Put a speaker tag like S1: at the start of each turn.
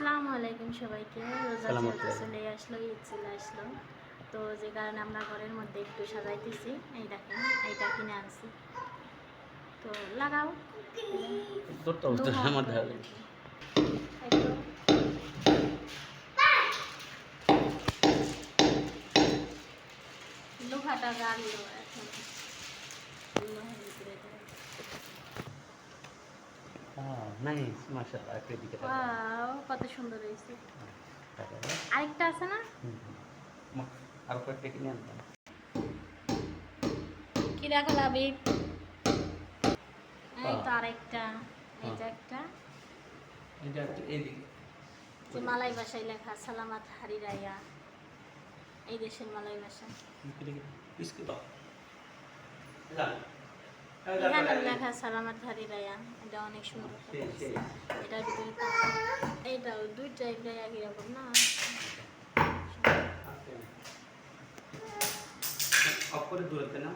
S1: আসসালামু আলাইকুম সবাইকে। রোজা। চলে আসলো ঈদ চলে আসলো। তো যে কারণে আমরা ঘরের মধ্যে একটু সাজাইতেছি। এই দেখেন এইটা কিনে আনছি। তো লাগাও। লোহাটা গাড়লো এখন
S2: নাইস মাশাআল্লাহ একটা দিকে
S1: Wow, কত সুন্দর হয়েছে। আরেকটা আছে না?
S2: আর কয়েকটা কিনে আনতাম
S1: কি রাখা এই তো। আরেকটা এই যে একটা।
S2: এটা একটু এইদিকে
S1: যে মালাই ভাষায় লেখা সালামাত হারি রাইয়া। এই দেশের মালাই ভাষা
S2: বিস্কুট দাও।
S1: এখানে লেখা সালামাত হারি রায়া এটা অনেক সুন্দর। এটার ভিতরে তালা। এইটাও দুইটা একটা একই রকম না
S2: অফ করে না